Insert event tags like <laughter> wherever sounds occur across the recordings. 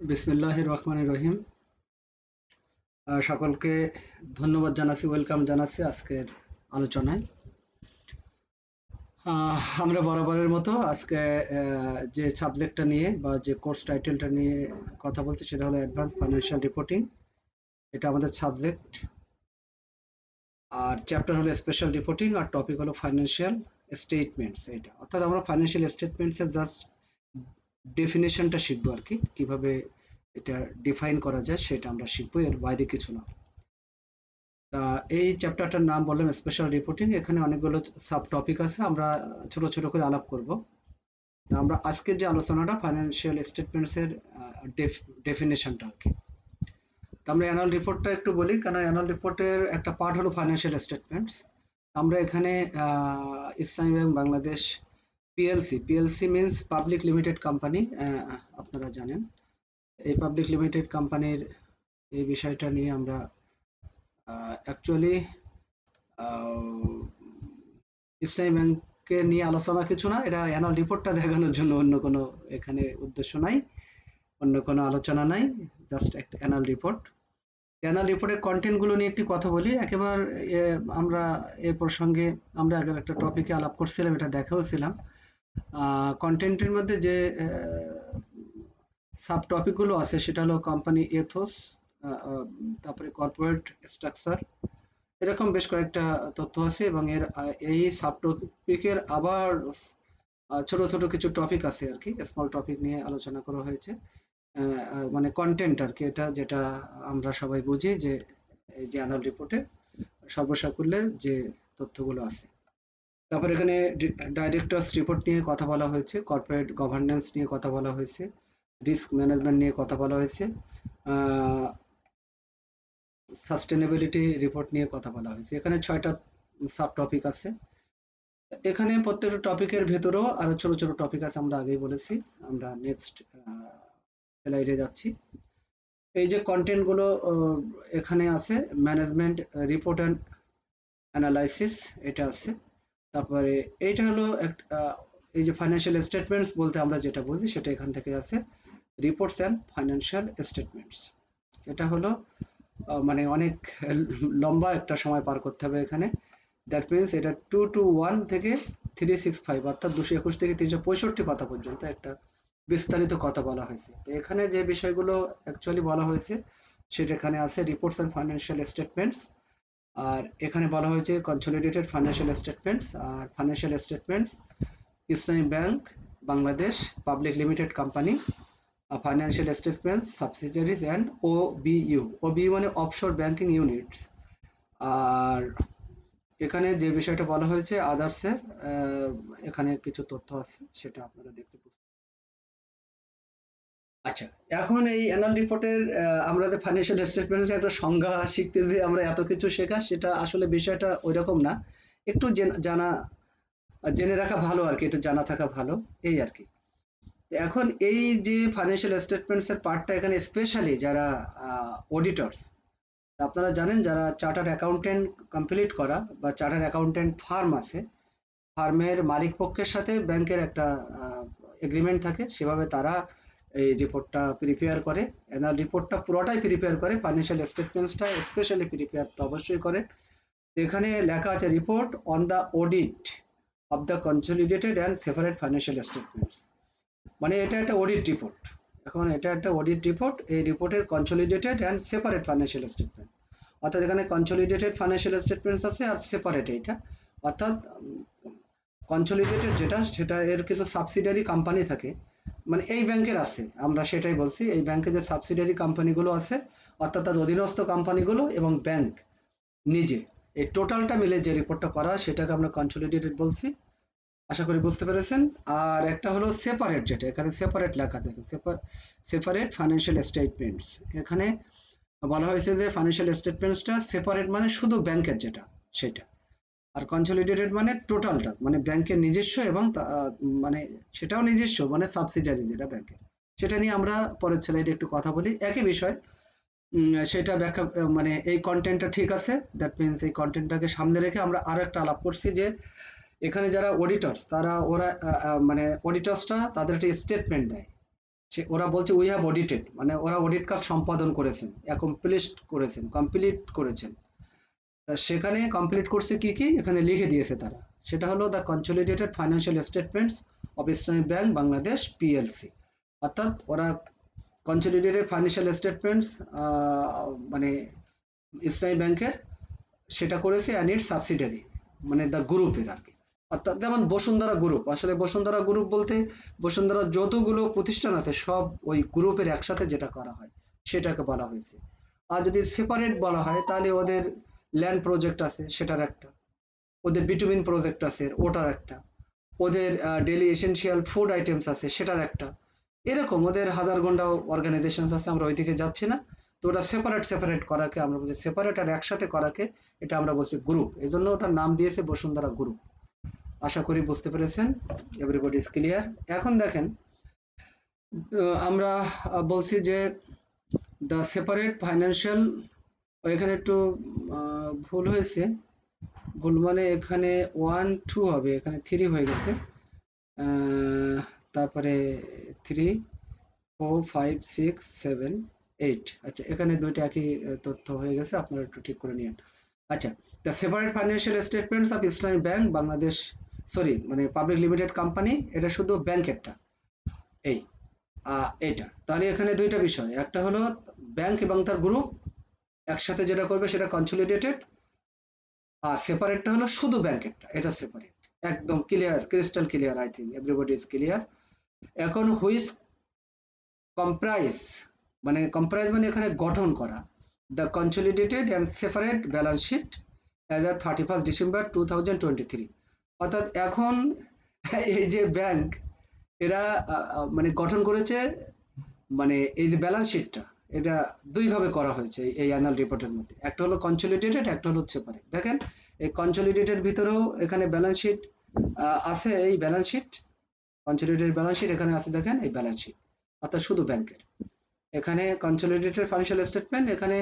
বিসমিল্লাহ রহমান রহিম। সকলকে ধন্যবাদ জানাচ্ছি, ওয়েলকাম জানাচ্ছি আজকের আলোচনায়। আমরা বরাবরের মতো আজকে যে সাবজেক্টটা নিয়ে বা যে কোর্স টাইটেলটা নিয়ে কথা বলছি সেটা হলো অ্যাডভান্স ফাইন্যান্সিয়াল রিপোর্টিং। এটা আমাদের সাবজেক্ট। আর চ্যাপ্টার হলো স্পেশাল রিপোর্টিং, আর টপিক হলো ফাইন্যান্সিয়াল স্টেটমেন্টস। এটা অর্থাৎ আমরা ফাইন্যান্সিয়াল স্টেটমেন্টসের জাস্ট ডেফিনেশনটা শিখব আর কীভাবে এটা ডিফাইন করা যায় সেটা আমরা শিখব, এর বাইরে কিছু না। তা এই চ্যাপ্টারটার নাম বললাম স্পেশাল রিপোর্টিং এখানে অনেকগুলো সাব টপিক আছে, আমরা ছোট ছোট করে আলাপ করব। তা আমরা আজকের যে আলোচনাটা ফাইন্যান্সিয়াল স্টেটমেন্টসের ডেফিনেশনটা আর কি। তা আমরা অ্যানুয়াল রিপোর্টটা একটু বলি কারণ অ্যানুয়াল রিপোর্টের একটা পার্ট হলো ফাইন্যান্সিয়াল স্টেটমেন্টস আমরা এখানে Islami bank, Bangladesh PLC PLC means public limited company আপনারা জানেন। এই পাবলিক লিমিটেড কোম্পানির এই বিষয়টা নিয়ে আমরা অ্যাকচুয়ালি ইসলামী ব্যাংকে নিয়ে আলোচনা কিছু না, এটা অ্যানুয়াল রিপোর্টটা দেখানোর জন্য অন্য কোনো এখানে উদ্দেশ্য নাই, অন্য কোনো আলোচনা নাই জাস্ট একটা অ্যানুয়াল রিপোর্ট অ্যানুয়াল রিপোর্টের কন্টেন্টগুলো নিয়ে একটি কথা বলি, একেবারে আমরা এ প্রসঙ্গে আমরা আগের একটা টপিকে আলাপ করছিলাম, এটা দেখাও ছিলাম। কন্টেন্টের মধ্যে যে সাব টপিকগুলো আছে, সেটা হলো কোম্পানি এথোস তারপরে কর্পোরেট স্ট্রাকচার এরকম বেশ কয়েকটা তথ্য আছে এবং এর এই সাব টপিকের আবার ছোট ছোট কিছু টপিক আছে আর কি স্মল টপিক নিয়ে আলোচনা করা হয়েছে। মানে কন্টেন্ট আর কি, এটা যেটা আমরা সবাই বুঝি যে, এই যে রিপোর্টে সর্বসাকুল্যে যে তথ্যগুলো আছে। তারপর এখানে ডাইরেক্টরস রিপোর্ট নিয়ে কথা বলা হয়েছে কর্পোরেট গভর্নেন্স নিয়ে কথা বলা হয়েছে রিস্ক ম্যানেজমেন্ট নিয়ে কথা বলা হয়েছে সাস্টেনেবিলিটি রিপোর্ট নিয়ে কথা বলা হয়েছে। এখানে ছয়টা সাব টপিক আছে। এখানে প্রত্যেকটা টপিকের ভেতরেও আরও ছোট ছোট টপিক আছে আমরা আগেই বলেছি। আমরা নেক্সট স্লাইডে যাচ্ছি। এই যে কন্টেন্টগুলো এখানে আছে ম্যানেজমেন্ট রিপোর্ট অ্যান্ড অ্যানালাইসিস এটা আছে। তারপরে এইটা হলো এই যে ফাইন্যান্সিয়াল স্টেটমেন্টস বলতে আমরা যেটা বুঝি সেটা এখান থেকে আছে। রিপোর্টস অ্যান্ড ফাইন্যান্সিয়াল স্টেটমেন্টস এটা হলো মানে অনেক লম্বা একটা সময় পার করতে হবে এখানে। দ্যাট মিনস এটা টু টু ওয়ান থেকে থ্রি সিক্স ফাইভ অর্থাৎ দুশো একুশ থেকে তিনশো পঁয়ষট্টি পাতা পর্যন্ত একটা বিস্তারিত কথা বলা হয়েছে। তো এখানে যে বিষয়গুলো অ্যাকচুয়ালি বলা হয়েছে, সেটা এখানে আছে। রিপোর্টস অ্যান্ড ফাইন্যান্সিয়াল স্টেটমেন্টস আর এখানে বলা হয়েছে consolidated financial statements R financial statements Islami bank Bangladesh public limited company financial statements subsidiaries and O BU O BU মানে অফশোর ব্যাংকিং ইউনিটস আর এখানে যে বিষয়টা বলা হয়েছে আদার্সের এখানে কিছু তথ্য আছে, সেটা আপনারা দেখতে আচ্ছা এখন এই অ্যানুয়াল রিপোর্টের আমরা যে ফাইন্যান্সিয়াল স্টেটমেন্টের একটা সংজ্ঞা শিখতে যে আমরা এত কিছু শেখা, সেটা আসলে বিষয়টা ওই রকম না। একটু জানা, জেনে রাখা ভালো আর কি, একটু জানা থাকা ভালো, এই আর কি। এখন এই যে ফাইন্যান্সিয়াল স্টেটমেন্টস এর পার্টটা এখানে স্পেশালি যারা অডিটরস আপনারা জানেন যারা চার্টার্ড অ্যাকাউন্টেন্ট কমপ্লিট করা বা চার্টার্ড অ্যাকাউন্টেন্ট ফার্ম আছে ফার্মের মালিক পক্ষের সাথে ব্যাংকের একটা এগ্রিমেন্ট থাকে, সেভাবে তারা এই রিপোর্টটা প্রিপেয়ার করে। এনার রিপোর্টটা পুরোটাই প্রিপেয়ার করে। ফাইন্যান্সিয়াল স্টেটমেন্টসটা স্পেশালি প্রিপেয়ার তো অবশ্যই করে। এখানে লেখা আছে report on the audit of the consolidated and separate financial statements মানে এটা একটা অডিট রিপোর্ট এখন এটা একটা অডিট রিপোর্ট এই রিপোর্টের consolidated and separate financial statement অর্থাৎ এখানে কনসলিডেটেড ফাইন্যান্সিয়াল স্টেটমেন্টস আছে আর সেপারেট এইটা। অর্থাৎ কনসলিডেটেড যেটা, সেটা এর কিছু সাবসিডিয়ারি কোম্পানি থাকে। মানে এই ব্যাংকের আছে। আমরা সেটাই বলছি, এই ব্যাংকে যে সাবসিডিয়ারি কোম্পানিগুলো আছে, অর্থাৎ তার অধীনস্থ কোম্পানিগুলো এবং ব্যাংক নিজে, এই টোটালটা মিলে যে রিপোর্টটা করা সেটাকে আমরা কনসলিডেটেড বলছি। আশা করি বুঝতে পেরেছেন। আর একটা হলো সেপারেট যেটা, এখানে সেপারেট লেখা থাকে সেপারেট ফাইন্যান্সিয়াল স্টেটমেন্টস এখানে বলা হয়েছে যে ফাইন্যান্সিয়াল স্টেটমেন্টসটা সেপারেট মানে শুধু ব্যাংকের যেটা, সেটা। আর কনসলিডেটেড মানে টোটালটা মানে ব্যাংকের নিজস্ব এবং মানে সেটাও নিজস্ব মানে সাবসিডিয়ারি যেটা ব্যাংকের সেটা নিয়ে আমরা পরের স্লাইডে একটু কথা বলি। একই বিষয় সেটা ব্যাখ্যা মানে এই কন্টেন্টটা ঠিক আছে দ্যাট মিনস এই কন্টেন্টটাকে সামনে রেখে আমরা আরও একটা আলাপ করছি যে এখানে যারা অডিটর্স তারা ওরা মানে অডিটর্সটা তাদের একটা স্টেটমেন্ট দেয়। সে, ওরা বলছে উই হ্যাভ অডিটেড মানে ওরা অডিট কাজ সম্পাদন করেছেন অ্যাকমপ্লিশ করেছেন কমপ্লিট করেছেন। সেখানে কমপ্লিট করছে কি কি? এখানে লিখে দিয়েছে তারা। সেটা হলো the consolidated financial statements of Islamic bank Bangladesh PLC অর্থাৎ ওরা কনসলিডেটেড ফাইন্যান্সিয়াল স্টেটমেন্টস মানে ইসলামী ব্যাংকের সেটা করেছে অ্যান্ড ইট সাবসিডারি মানে দ্য গ্রুপের আর কি। অর্থাৎ যেমন বসুন্ধরা গ্রুপ আসলে বসুন্ধরা গ্রুপ বলতে বসুন্ধরা যতগুলো প্রতিষ্ঠান আছে, সব ওই গ্রুপের একসাথে যেটা করা হয়, সেটাকে বলা হয়েছে। আর যদি সেপারেট বলা হয়, তাহলে ওদের ল্যান্ড প্রজেক্ট আছে, সেটার একটা। ওদের বিটুমিন প্রজেক্ট আছে, ওটার একটা। ওদের ডেলি এসেনশিয়াল ফুড আইটেমস আছে, সেটার একটা। এরকম ওদের হাজার ঘণ্টা অর্গানাইজেশন আছে, আমরা ওইদিকে যাচ্ছি না। তো ওটা সেপারেট সেপারেট করাকে আমরা বলছি সেপারেট আর একসাথে করাকে এটা আমরা বলছি গ্রুপ এই জন্য ওটার নাম দিয়েছে বসুন্ধরা গ্রুপ আশা করি বুঝতে পেরেছেন? এভরিবডি ইজ ক্লিয়ার এখন দেখেন আমরা বলছি যে দ্য সেপারেট ফাইন্যান্সিয়াল এখানে একটু ভুল হয়েছে। ভুল মানে এখানে ওয়ান টু হবে, এখানে থ্রি হয়ে গেছে। তারপরে three four five six seven eight আচ্ছা এখানে দুইটা একই তথ্য হয়ে গেছে, আপনারা একটু ঠিক করে নিন আচ্ছা the separate financial statements of Islamic bank Bangladesh sorry মানে পাবলিক লিমিটেড কোম্পানি এটা শুধু ব্যাংকেরটা। এই এটা। তাহলে এখানে দুইটা বিষয়। একটা হলো ব্যাংক এবং তার গ্রুপ একসাথে যেটা করবে সেটা কনসোলিডেটেড আর সেপারেটটা হলো শুধু ব্যাংকেরটা এটা সেপারেট একদম clear crystal clear I think everybody is clear এখন হুইস কম্প্রাইজ মানে কম্প্রাইজ মানে এখানে গঠন করা the consolidated and separate balance sheet as R thirty first December two thousand twenty three অর্থাৎ এখন এই যে ব্যাংক এরা মানে গঠন করেছে মানে এই যে ব্যালেন্স শিটটা এটা দুইভাবে করা হয়েছে এই- অ্যানুয়াল রিপোর্টের মধ্যে। একটা হলো কনসলিডেটেড একটা হলো সেপারেট দেখেন, এই কনসলিডেটেড ভিতরেও এখানে ব্যালেন্স শিট আছে এই balance sheet consolidated balance sheet এখানে আছে দেখেন এই ব্যালেন্স শিট অর্থাৎ শুধু ব্যাংকের। এখানে কনসলিডেটেড ফাইন্যান্সিয়াল স্টেটমেন্ট এখানে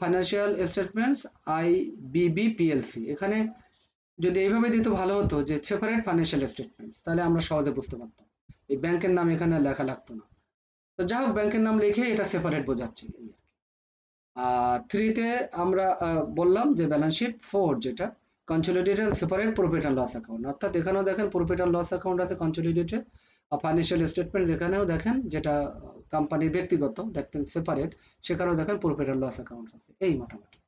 financial statements I BB PLC এখানে যদি এইভাবে দিত ভালো হতো যে সেপারেট ফাইন্যান্সিয়াল স্টেটমেন্টস তাহলে আমরা সহজে বুঝতে পারতাম। এই ব্যাংকের নাম এখানে লেখা লাগতো না। তো যাই হোক ব্যাংকের নাম লিখে এটা সেপারেট বোঝাচ্ছে থ্রিতে আমরা বললাম যে ব্যালেন্স শিট ফোর যেটা consolidated separate profit and loss account অর্থাৎ এখানেও দেখেন প্রফিট অ্যান্ড লস অ্যাকাউন্ট আছে কনসলিডেটেড আর ফাইন্যান্সিয়াল স্টেটমেন্ট যেখানেও দেখেন যেটা কোম্পানির ব্যক্তিগত দেখবেন সেপারেট সেখানেও দেখেন প্রফিট অ্যান্ড লস অ্যাকাউন্ট আছে। এই মোটামুটি।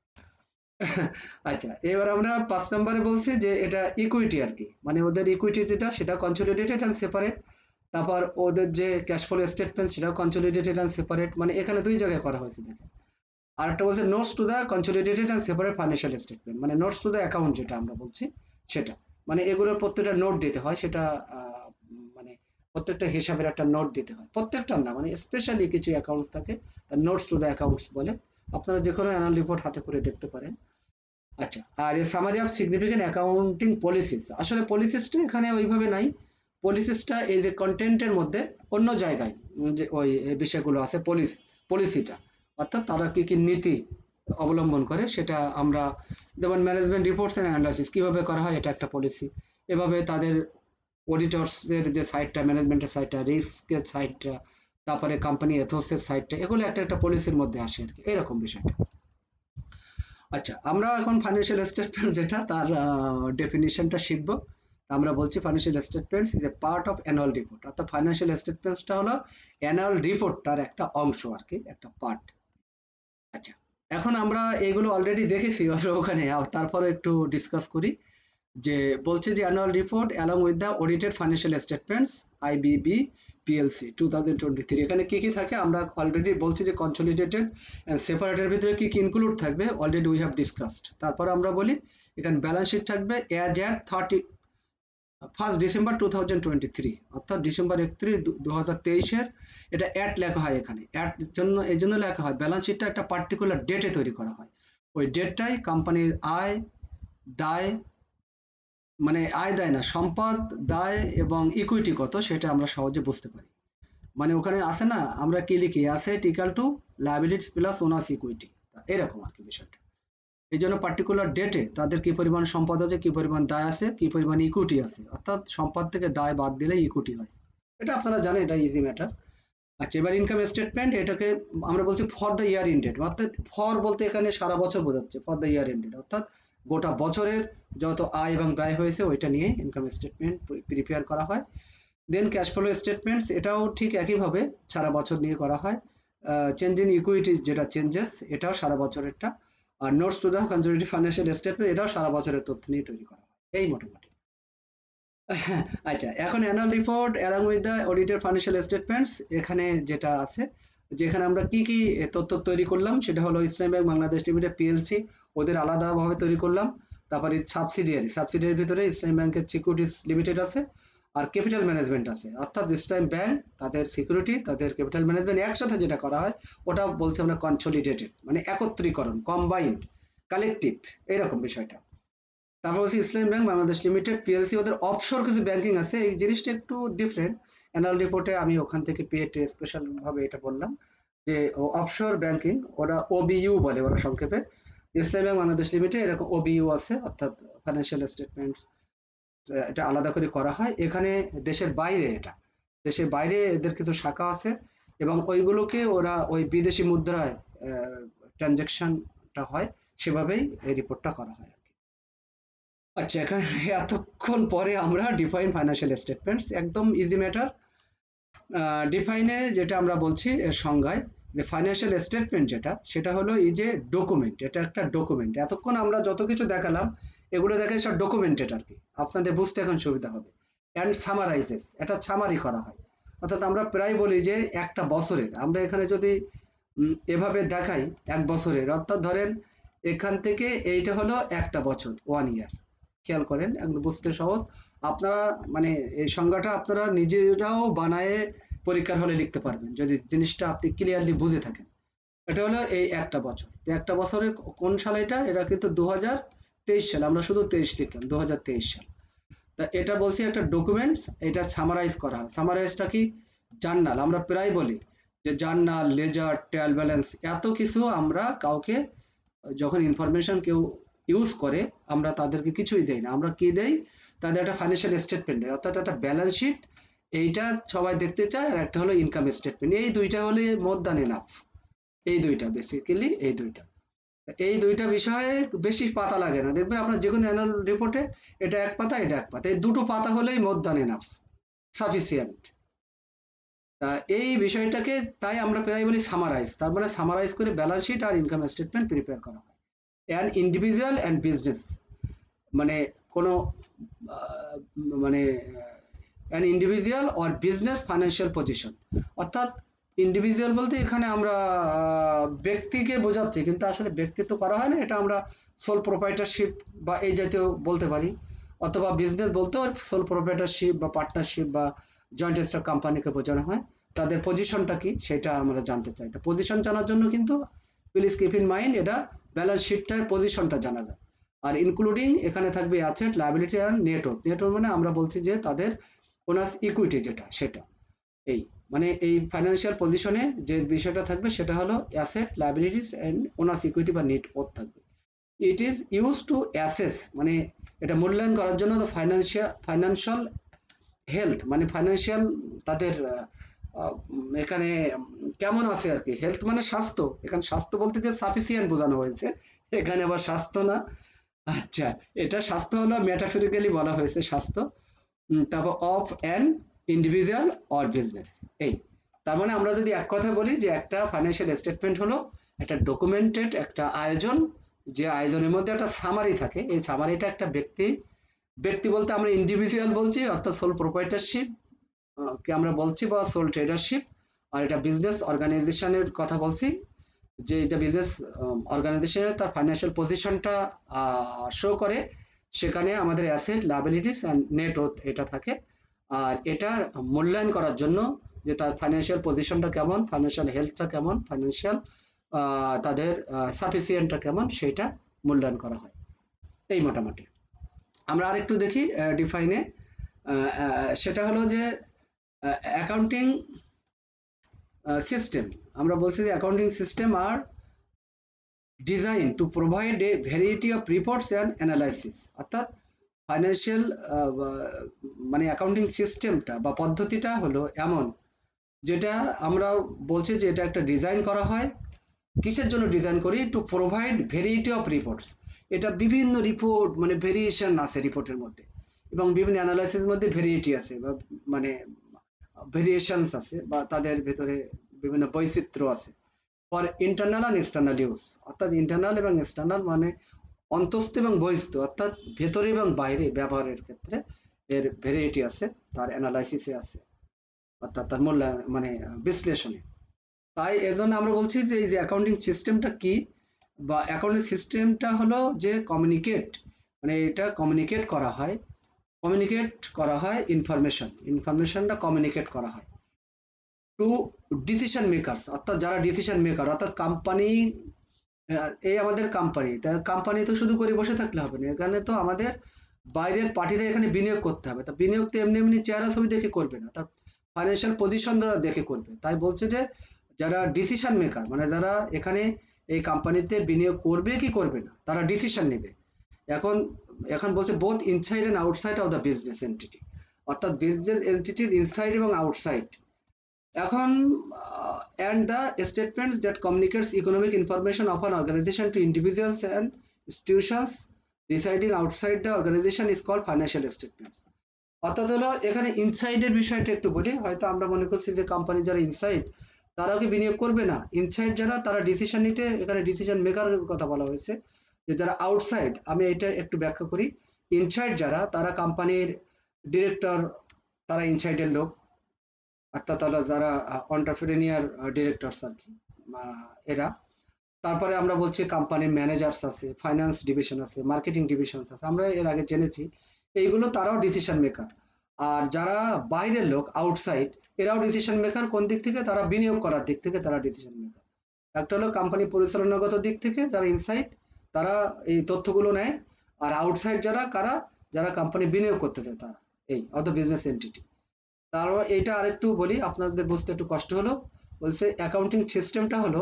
<laughs> আচ্ছা এবার আমরা পাঁচ নম্বরে বলছি যে এটা ইকুইটি আর কি। মানে ওদের ইকুইটি যেটা সেটা কনসলিডেটেড অ্যান্ড সেপারেট তারপর ওদের যে ক্যাশ ফ্লো স্টেটমেন্ট সেটাও কনসলিডেটেড অ্যান্ড সেপারেট মানে এখানে দুই জায়গায় করা হয়েছে, দেখেন। আর একটা বলছে notes to the consolidated and separate financial statement মানে নোটস টু দ্য অ্যাকাউন্ট যেটা আমরা বলছি, সেটা। মানে এগুলোর প্রত্যেকটা নোট দিতে হয়, সেটা মানে প্রত্যেকটা হিসাবের একটা নোট দিতে হয়। প্রত্যেকটা না মানে স্পেশালি কিছু অ্যাকাউন্টস থাকে তার নোটস টু দ্য অ্যাকাউন্টস বলে। আপনারা যে কোনো অ্যানুয়াল রিপোর্ট হাতে করে দেখতে পারেন। আচ্ছা আর এই summary of significant accounting policies আসলে পলিসিসটা এখানে ওইভাবে নাই। পলিসিসটা এই যে কন্টেন্টের মধ্যে অন্য জায়গায় যে ওই বিষয়গুলো আছে পলিস পলিসিটা অর্থাৎ তারা কি কি নীতি অবলম্বন করে সেটা আমরা, যেমন ম্যানেজমেন্ট রিপোর্টস এন্ড অ্যানালাইসিস কীভাবে করা হয় এটা একটা পলিসি এভাবে তাদের অডিটরসদের যে সাইটটা ম্যানেজমেন্টের সাইটটা রিস্কের সাইটটা তারপরে কোম্পানি এথোসের সাইটটা এগুলো একটা একটা পলিসির মধ্যে আসে আর কি, এরকম বিষয়টা। আচ্ছা আমরা এখন ফাইন্যান্সিয়াল স্টেটমেন্ট যেটা, তার ডেফিনিশনটা শিখব। আমরা বলছি financial statements is a part of annual report অর্থাৎ ফাইন্যান্সিয়াল স্টেটমেন্টসটা হলো অ্যানুয়াল রিপোর্টটার একটা অংশ আর কি, একটা পার্ট আচ্ছা এখন আমরা এগুলো অলরেডি দেখেছি ওখানে তারপরে একটু ডিসকাস করি। যে বলছে যে annual report along with the audited financial statements IBB PLC two thousand twenty three এখানে কি কি থাকে? আমরা অলরেডি বলছি যে কনসলিডেটেড অ্যান্ড সেপারেটের ভিতরে কি কি ইনক্লুড থাকবে? অলরেডি উই হ্যাভ ডিসকাসড তারপর আমরা বলি, এখানে ব্যালেন্স শিট থাকবে as at thirty first December two thousand twenty three অর্থাৎ ডিসেম্বর একত্রিশ দু হাজার তেইশের এটা অ্যাট লেখা হয় এখানে। অ্যাট জন্য এই জন্য লেখা হয়। ব্যালেন্স শিটটা একটা পার্টিকুলার ডেটে তৈরি করা হয়। ওই ডেটটাই কোম্পানির আয়, দায় মানে আয় দায় না, সম্পদ, দায় এবং ইকুইটি কত সেটা আমরা সহজে বুঝতে পারি। মানে ওখানে আসে না, আমরা কি লিখি asset equal to liabilities plus owners equity এরকম আর কি বিষয়টা। এই জন্য পার্টিকুলার ডেটে তাদের কি পরিমাণ সম্পদ আছে, কি পরিমাণ দায় আছে, কি পরিমাণ ইকুইটি আছে। অর্থাৎ সম্পদ থেকে দায় বাদ দিলে ইকুইটি হয়। এটা আপনারা জানেন, এটা ইজি ম্যাটার আচ্ছা এবার ইনকাম স্টেটমেন্ট এটাকে আমরা বলছি ফর দ্য ইয়ার ইন্ডেড অর্থাৎ ফর বলতে এখানে সারা বছর বোঝাচ্ছে ফর দ্য ইয়ার ইন্ডেড অর্থাৎ গোটা বছরের যত আয় এবং ব্যয় হয়েছে, ওইটা নিয়ে ইনকাম স্টেটমেন্ট প্রিপেয়ার করা হয়। দেন ক্যাশ ফ্লো স্টেটমেন্টস এটাও ঠিক একইভাবে সারা বছর নিয়ে করা হয়। চেঞ্জ ইন ইকুইটি যেটা চেঞ্জেস এটাও সারা বছরেরটা। আর notes to the conservative financial statement এটাও সারা বছরের তথ্য নিয়ে তৈরি করা হয়। এই মোটামুটি। আচ্ছা এখন annual report along with the audited financial statements এখানে যেটা আছে, যেখানে আমরা কি কি তথ্য তৈরি করলাম, সেটা হলো Islam bank, Bangladesh limited PLC ওদের আলাদাভাবে তৈরি করলাম। তারপরে সাবসিডিয়ারি সাবসিডিয়ারির ভিতরে ইসলাম ব্যাংকের সিকিউরিটিজ লিমিটেড আছে। আর ক্যাপিটাল ম্যানেজমেন্ট আছে। অর্থাৎ ইসলাম ব্যাংক তাদের সিকিউরিটি তাদের ক্যাপিটাল ম্যানেজমেন্ট একসাথে যেটা করা হয়, ওটা বলছি আমরা কনসলিডেটেড মানে একত্রীকরণ কম্বাইন্ড কালেকটিভ এরকম বিষয়টা। তারপর বলছি Islam bank, Bangladesh limited PLC ওদের অফশোর কিছু ব্যাংকিং আছে, এই জিনিসটা একটু ডিফারেন্ট অ্যানুয়াল রিপোর্টে আমি ওখান থেকে পেয়ে স্পেশাল ভাবে এটা বললাম, যে অফশোর ব্যাংকিং ওরা ওবিইউ বলে ওরা সংক্ষেপে। ইসলাম ব্যাংক, বাংলাদেশ লিমিটেড এরকম ওবিইউ আছে, অর্থাৎ ফাইন্যান্সিয়াল স্টেটমেন্টস এটা আলাদা করে করা হয়। এখানে দেশের বাইরে এটা। দেশের বাইরে এদের কিছু শাখা আছে এবং ওইগুলোকে ওরা ওই বিদেশি মুদ্রায় ট্রানজেকশনটা হয়, সেভাবেই এই রিপোর্টটা করা হয় আচ্ছা এখানে এতক্ষণ পরে আমরা ডিফাইন ফাইন্যান্সিয়াল স্টেটমেন্টস একদম ইজি ম্যাটার ডিফাইনে যেটা আমরা বলছি এর সংজ্ঞায়, যে ফাইন্যান্সিয়াল স্টেটমেন্ট যেটা, সেটা হলো এই যে ডকুমেন্ট এটা একটা ডকুমেন্ট এতক্ষণ আমরা যত কিছু দেখালাম এগুলো দেখেন সব ডকুমেন্টেড আর কি আপনাদের বুঝতে এখন সুবিধা হবে। অ্যান্ড সামারাইজেস এটা সামারি করা হয়। অর্থাৎ আমরা প্রায় বলি যে একটা বছরের, আমরা এখানে যদি এভাবে দেখাই, এক বছরের, অর্থাৎ ধরেন এখান থেকে এইটা হলো একটা বছর ওয়ান ইয়ার খেয়াল করেন একদম বুঝতে সহজ। আপনারা মানে এই সংজ্ঞাটা আপনারা নিজেরাও বানায়ে পরীক্ষার হলে লিখতে পারবেন, যদি জিনিসটা আপনি ক্লিয়ারলি বুঝে থাকেন। এটা হলো এই একটা বছর। একটা বছরে কোন সাল এটা এটা কিন্তু দু হাজার তেইশ সাল, আমরা শুধু তেইশ লিখলাম দু সাল। তা এটা বলছি একটা ডকুমেন্টস এটা সামারাইজ করা। সামারাইজটা কি? জার্নাল আমরা প্রায় বলি যে জার্নাল লেজার ট্রায়াল ব্যালেন্স এত কিছু আমরা কাউকে যখন ইনফরমেশন কেউ ইউজ করে, আমরা তাদেরকে কিছুই দেই না। আমরা কি দেই? তাদের একটা ফাইন্যান্সিয়াল স্টেটমেন্ট দেয়। অর্থাৎ একটা ব্যালেন্স শিট এইটা সবাই দেখতে চায় আর একটা হলো ইনকাম স্টেটমেন্ট এই দুইটা হলে মোর দান এনাফ এই দুইটা বেসিক্যালি এই দুইটা। এই দুইটা বিষয়ে বেশি পাতা লাগে না। দেখবেন আপনার যে কোনো অ্যানুয়াল রিপোর্টে এটা এক পাতা, এটা এক পাতা। এই দুটো পাতা হলেই মোর দান এনাফ সাফিসিয়েন্ট তা এই বিষয়টাকে তাই আমরা প্রায় বলি সামারাইজ তার মানে সামারাইজ করে ব্যালেন্স শিট আর ইনকাম স্টেটমেন্ট প্রিপেয়ার করা হয়। অ্যান্ড ইন্ডিভিজুয়াল অ্যান্ড বিজনেস মানে কোনো মানে an individual or business financial position অর্থাৎ ইন্ডিভিজুয়াল বলতে এখানে আমরা ব্যক্তিকে বোঝাচ্ছি, কিন্তু আসলে ব্যক্তিত্ব করা হয় না, এটা আমরা সোল প্রোপাইটারশিপ বা এই জাতীয় বলতে পারি। অথবা বিজনেস বলতেও সোল প্রোপাইটারশিপ বা পার্টনারশিপ বা জয়েন্ট স্টক কোম্পানিকে বোঝানো হয়। তাদের পজিশনটা কি, সেটা আমরা জানতে চাই। তো পজিশন জানার জন্য কিন্তু প্লিজ কিপ ইন মাইন্ড এটা ব্যালেন্স শিটটার পজিশনটা জানা যায়। আর ইনক্লুডিং এখানে থাকবে অ্যাসেট লাইবিলিটি আর নেটওয়ার্ক নেটওয়ার্ক মানে আমরা বলছি যে তাদের ওনার্স ইকুইটি যেটা, সেটা। এই মানে এই ফাইন্যান্সিয়াল পজিশনে যে বিষয়টা থাকবে সেটা হলো asset liabilities and owners equity বা নেট ওয়ার্থ থাকবে। It is use to assess মানে এটা মূল্যায়ন করার জন্য ফাইন্যান্সিয়াল ফাইন্যান্সিয়াল হেলথ মানে ফাইন্যান্সিয়াল তাদের এখানে কেমন আছে আর কি? হেলথ মানে স্বাস্থ্য। এখানে স্বাস্থ্য বলতে যে সাফিসিয়েন্ট বোঝানো হয়েছে। এখানে আবার স্বাস্থ্য না। আচ্ছা এটা স্বাস্থ্য হলো মেটাফিরিক্যালি বলা হয়েছে স্বাস্থ্য। তারপর of an individual or business এই, তার মানে আমরা যদি এক কথা বলি যে একটা ফাইন্যান্সিয়াল স্টেটমেন্ট হলো একটা ডকুমেন্টেড একটা আয়োজন, যে আয়োজনের মধ্যে একটা সামারি থাকে। এই সামারিটা একটা ব্যক্তি ব্যক্তি বলতে আমরা ইন্ডিভিজুয়াল বলছি, অর্থাৎ সোল প্রোপাইটারশিপ কে আমরা বলছি বা সোল ট্রেডারশিপ আর এটা বিজনেস অর্গানাইজেশনের কথা বলছি, যে এটা বিজনেস অর্গানাইজেশনের তার ফাইন্যান্সিয়াল পজিশনটা শো করে। সেখানে আমাদের অ্যাসেট লাইবিলিটিস অ্যান্ড নেট এটা থাকে। আর এটা মূল্যায়ন করার জন্য যে তার ফাইন্যান্সিয়াল পজিশনটা কেমন ফাইন্যান্সিয়াল হেলথটা কেমন ফাইন্যান্সিয়াল তাদের সাফিসিয়েন্টটা কেমন সেটা মূল্যায়ন করা হয়। এই মোটামুটি। আমরা আরেকটু দেখি ডিফাইনে সেটা হলো যে অ্যাকাউন্টিং সিস্টেম আমরা বলছি যে accounting system are designed to provide a variety of reports and analysis অর্থাৎ ফাইন্যান্সিয়াল মানে অ্যাকাউন্টিং সিস্টেমটা বা পদ্ধতিটা হলো এমন, যেটা আমরা বলছি যে এটা একটা ডিজাইন করা হয়। কিসের জন্য ডিজাইন করি? To provide variety of reports এটা বিভিন্ন রিপোর্ট মানে ভেরিয়েশন আছে রিপোর্টের মধ্যে। এবং বিভিন্ন অ্যানালাইসিস মধ্যে ভেরিয়েটি আছে বা মানে ভেরিয়েশনস আছে বা তাদের ভেতরে বিভিন্ন বৈচিত্র্য আছে। For internal and external use অর্থাৎ ইন্টারনাল এবং এক্সটার্নাল মানে অন্তস্থ এবং বহিস্থ, অর্থাৎ ভেতরে এবং বাইরে ব্যবহারের ক্ষেত্রে এর ভেরিয়েটি আছে, তার অ্যানালাইসিসে আছে, অর্থাৎ তার মূল্যায়ন মানে বিশ্লেষণে। তাই এজন্য আমরা বলছি যে এই যে অ্যাকাউন্টিং সিস্টেমটা কি, বা অ্যাকাউন্টিং সিস্টেমটা হলো যে কমিউনিকেট মানে এটা কমিউনিকেট করা হয় কমিউনিকেট করা হয় ইনফরমেশন ইনফরমেশনটা কমিউনিকেট করা হয়। টু ডিসিশন মেকারস অর্থাৎ যারা ডিসিশন মেকার অর্থাৎ কোম্পানি এই আমাদের কোম্পানি তা কোম্পানি তো শুধু করে বসে থাকলে হবে না, এখানে তো আমাদের বাইরের পার্টিরা এখানে বিনিয়োগ করতে হবে। তা বিনিয়োগ তো এমনি এমনি চেহারা ছবি দেখে করবে না তার ফাইন্যান্সিয়াল পজিশন দ্বারা দেখে করবে। তাই বলছে যে, যারা ডিসিশন মেকার মানে যারা এখানে এই কোম্পানিতে বিনিয়োগ করবে কি করবে না, তারা ডিসিশন নেবে। এখন এখন বলছে both inside and outside of the business entity অর্থাৎ বিজনেস এন্টিটির ইনসাইড এবং আউটসাইড এখন and the statements that communicates economic information of an organisation to individuals and institutions residing outside the organisation is called financial statements অর্থাৎ হলো, এখানে ইনসাইডের বিষয়টা একটু বলি। হয়তো আমরা মনে করছি যে কোম্পানি যারা ইনসাইড তারাও কি বিনিয়োগ করবে না? ইনসাইড যারা, তারা ডিসিশন নিতে, এখানে ডিসিশন মেকারের কথা বলা হয়েছে। যে যারা আউটসাইড আমি এটা একটু ব্যাখ্যা করি। ইনসাইড যারা, তারা কোম্পানির ডিরেক্টর তারা ইনসাইডের লোক। অর্থাৎ তারা যারা অন্টারপ্রেনিয়ার ডিরেক্টরস আর কি এরা। তারপরে আমরা বলছি কোম্পানির ম্যানেজার্স আছে ফাইন্যান্স ডিভিশন আছে মার্কেটিং ডিভিশন আছে। আমরা এর আগে জেনেছি, এইগুলো তারাও ডিসিশন মেকার আর যারা বাইরের লোক আউটসাইড এরাও ডিসিশন মেকার কোন দিক থেকে? তারা বিনিয়োগ করার দিক থেকে তারা ডিসিশন মেকার একটা হলো কোম্পানি পরিচালনাগত দিক থেকে, যারা ইনসাইড তারা এই তথ্যগুলো নেয়। আর আউটসাইড যারা, কারা? যারা কোম্পানি বিনিয়োগ করতে চায়, তারা, এই দ্য বিজনেস এন্টিটি তারপর এইটা আরেকটু বলি, আপনাদের বুঝতে একটু কষ্ট হলো। বলছে অ্যাকাউন্টিং সিস্টেমটা হলো,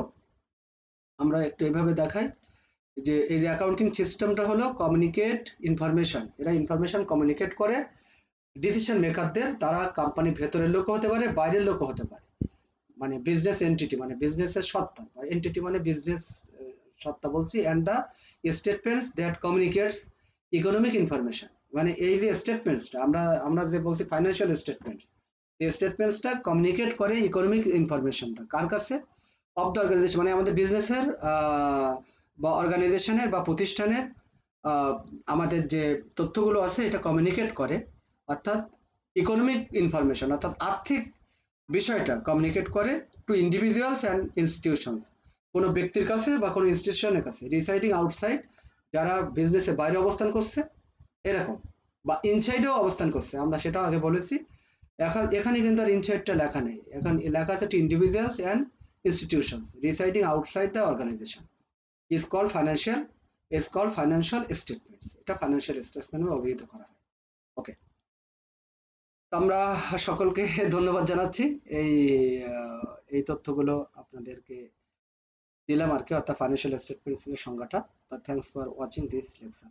আমরা একটু এইভাবে দেখাই, যে এই অ্যাকাউন্টিং সিস্টেমটা হলো কমিউনিকেট ইনফরমেশন এরা ইনফরমেশন কমিউনিকেট করে ডিসিশন মেকারদের তারা কোম্পানির ভেতরের লোক হতে পারে, বাইরের লোক হতে পারে। মানে বিজনেস এন্টিটি মানে বিজনেসের সত্তা এন্টিটি মানে বিজনেস সত্তা বলছি। And the statements that communicates economic information মানে এই যে স্টেটমেন্টসটা আমরা আমরা যে বলছি ফাইন্যান্সিয়াল স্টেটমেন্টস এই স্টেটমেন্টসটা কমিউনিকেট করে ইকোনমিক ইনফরমেশনটা কার কাছে? অফ দ্য অর্গানাইজেশন মানে আমাদের বিজনেসের বা অর্গানাইজেশনের বা প্রতিষ্ঠানের আমাদের যে তথ্যগুলো আছে, এটা কমিউনিকেট করে। অর্থাৎ ইকোনমিক ইনফরমেশন অর্থাৎ আর্থিক বিষয়টা কমিউনিকেট করে টু ইন্ডিভিজুয়ালস অ্যান্ড ইনস্টিটিউশনস কোনো ব্যক্তির কাছে বা কোনো ইনস্টিটিউশনের কাছে রিসাইডিং আউটসাইড যারা বিজনেসের বাইরে অবস্থান করছে, এরকম। বা ইনসাইডেও অবস্থান করছে, আমরা সেটাও আগে বলেছি। এখানে কিন্তু আর ইনসাইডটা লেখা নেই। এখন লেখা আছে to individuals and institutions residing outside the organisation is call financial is call financial statements এটা ফাইন্যান্সিয়াল স্টেটমেন্টে অভিহিত করা হয়। ওকে আমরা সকলকে ধন্যবাদ জানাচ্ছি। এই এই তথ্যগুলো আপনাদেরকে দিলাম আর কি, অর্থাৎ ফাইন্যান্সিয়াল স্টেটমেন্টস এর সংজ্ঞাটা। Thanks for watching this lecture